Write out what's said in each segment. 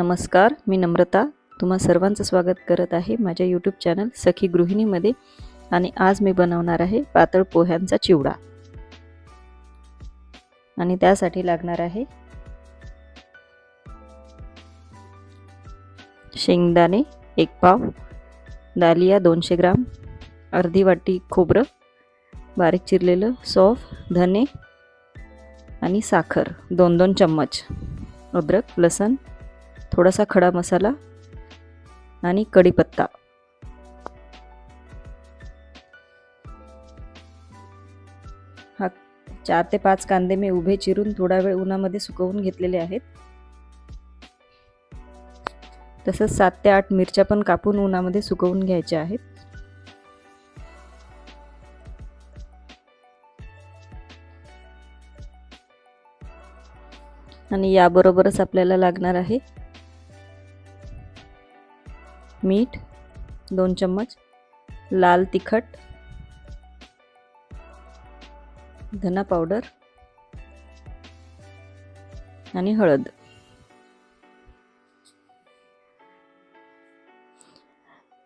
नमस्कार मी नम्रता. तुम्हा सर्वांचं स्वागत करत आहे माझ्या यूट्यूब चॅनल सखी गृहिणीमध्ये आणि आज मी बनवणार आहे पातळ पोह्यांचा चिवडा. आणि त्यासाठी लागणार आहे शेंगदाणे एक पाव दालिया दोनशे ग्राम अर्धी वाटी खोबरं बारीक चिरलेलं सौफ धने आणि साखर दोन दोन चम्मच अद्रक लसण थोडासा खडा मसाला आणि कढीपत्ता. हा चार ते पाच कांदे मी उभे चिरून थोडा वेळ उन्हामध्ये सुकवून घेतलेले आहेत. तसंच सात ते आठ मिरच्या पण कापून उन्हामध्ये सुकवून घ्यायच्या आहेत. आणि याबरोबरच आपल्याला लागणार आहे मीठ दोन चम्मच लाल तिखट धना पावडर आणि हळद.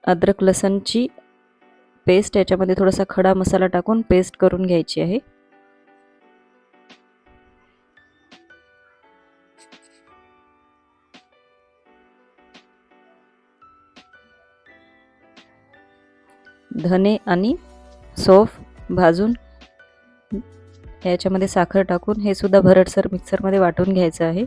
अद्रक लसणची पेस्ट याच्यामध्ये थोडासा खडा मसाला टाकून पेस्ट करून घ्यायची आहे. धने आणि सोफ भाजून याच्यामध्ये साखर टाकून हे सुद्धा भरडसर मिक्सरमध्ये वाटून घ्यायचं आहे.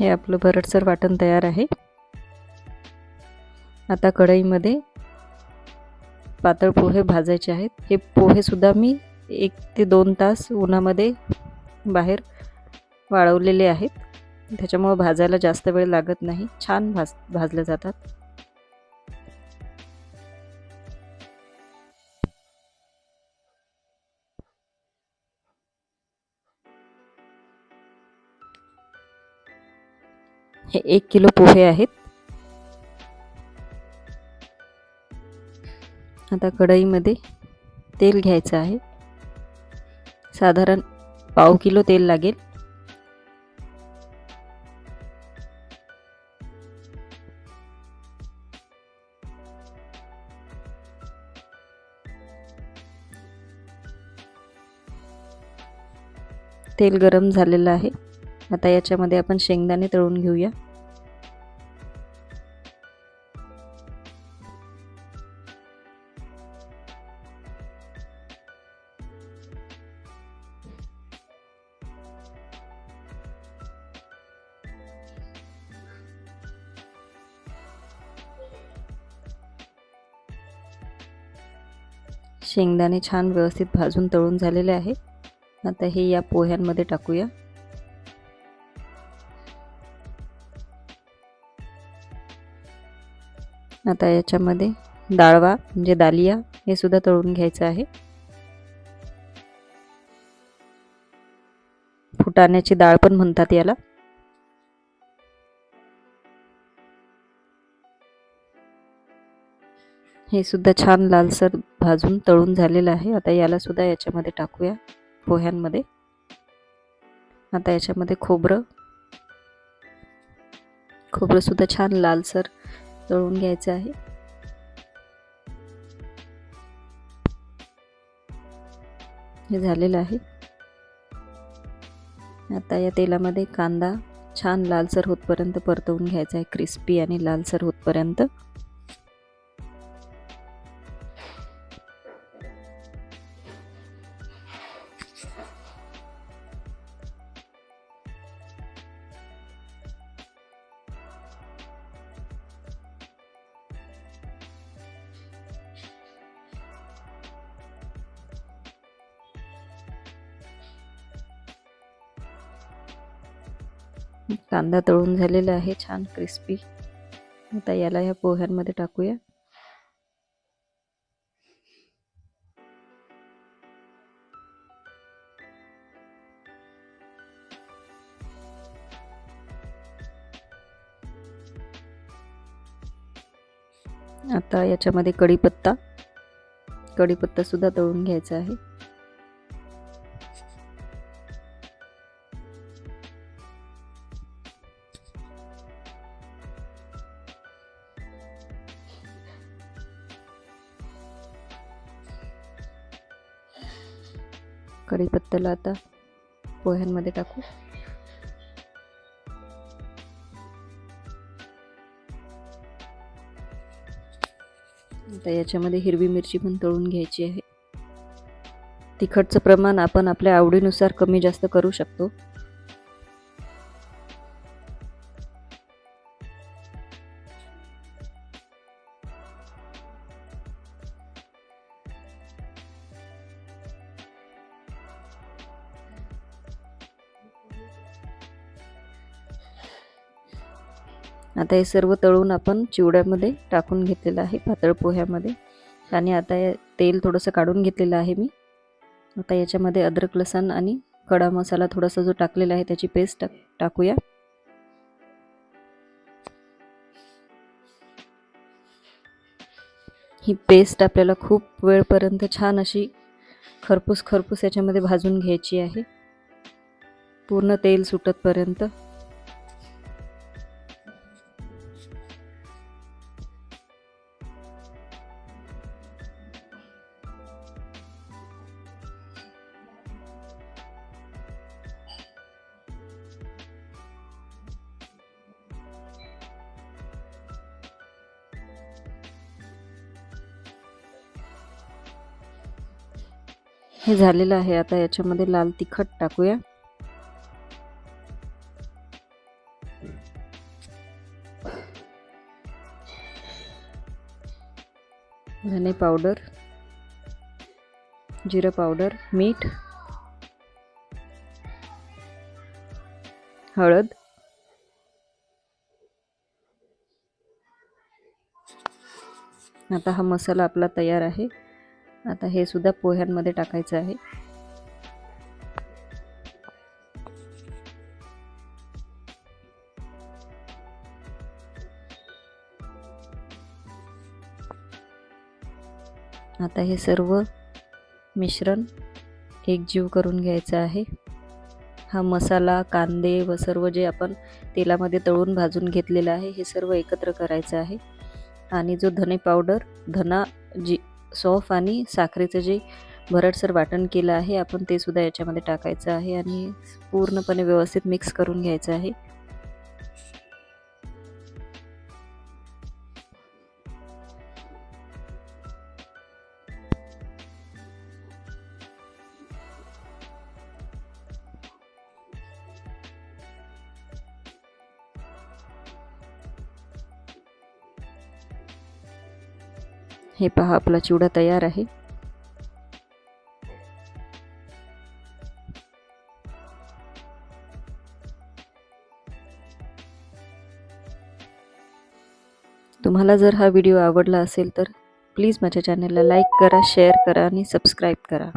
हे आपलं भरडसर वाटण तयार आहे. आता कढईमध्ये पातळ पोहे भाजायचे आहेत. हे पोहेसुद्धा मी एक ते दोन तास उन्हामध्ये बाहेर वाळवलेले आहेत. त्याच्यामुळं भाजायला जास्त वेळ लागत नाही. छान भाज भाजले जातात. हे एक किलो पोहे आहेत. आता कढईमध्ये तेल घ्यायचं आहे. साधारण पाव किलो तेल लागेल. तेल गरम झालेलं आहे. आता याच्यामध्ये आपण शेंगदाणे तळून घेऊया. शेंगदाणे छान व्यवस्थित भाजून तळून झालेले आहे आता हे या पोह्यांमध्ये टाकूया. आता याच्यामध्ये डाळवा म्हणजे दालिया हे सुद्धा तळून घ्यायचं आहे. फुटाण्याची डाळ पण म्हणतात याला. हे सुद्धा छान लालसर भाजून तळून झालेलं आहे. आता याला सुद्धा याच्यामध्ये टाकूया पोह्यांमध्ये. आता याच्यामध्ये खोबरं. खोबरं सुद्धा छान लालसर तळून घ्यायचं आहे. हे झालेलं आहे. आता या तेलामध्ये कांदा छान लालसर होतपर्यंत परतवून घ्यायचा आहे. क्रिस्पी आणि लालसर होतपर्यंत. कांदा तळून झालेला आहे छान क्रिस्पी आता याला ह्या पोह्यांमध्ये टाकूया. आता याच्यामध्ये कढीपत्ता. कढीपत्तासुद्धा तळून घ्यायचा आहे. कढीपत्त्याला आता पोह्यांमध्ये टाकू. आता याच्यामध्ये हिरवी मिरची पण तळून घ्यायची आहे. तिखटचं प्रमाण आपण आपल्या आवडीनुसार कमी जास्त करू शकतो. आता हे सर्व तळून आपण चिवड्यामध्ये टाकून घेतलेलं आहे पातळ पोह्यामध्ये. आणि आता या तेल थोडंसं काढून घेतलेलं आहे मी. आता याच्यामध्ये अद्रक लसण आणि कडा मसाला थोडासा जो टाकलेला आहे त्याची पेस्ट टाक टाकूया. ही पेस्ट आपल्याला खूप वेळपर्यंत छान अशी खरपूस खरपूस याच्यामध्ये भाजून घ्यायची आहे. पूर्ण तेल सुटतपर्यंत. हे झालेलं आहे. आता याच्यामध्ये लाल तिखट टाकूया. धने पावडर जिरं पावडर मीठ हळद आता हा मसाला आपला तयार आहे. आता हे सुद्धा पोह्यांमध्ये टाकायचं आहे. आता हे सर्व मिश्रण एकजीव करून घ्यायचं आहे. हा मसाला कांदे व सर्व जे आपण तेलामध्ये तळून भाजून घेतलेलं आहे हे सर्व एकत्र करायचं आहे. आणि जो धने पावडर धना जी सॉफ आणि साखरेचं जे भरडसर वाटण केलं आहे आपण ते सुद्धा याच्यामध्ये टाकायचं आहे आणि पूर्णपणे व्यवस्थित मिक्स करून घ्यायचं आहे. हे पहा आपला चिवडा तयार आहे. तुम्हाला जर हा व्हिडिओ आवडला असेल तर प्लीज माझ्या चॅनलला लाईक करा शेअर करा आणि सबस्क्राईब करा.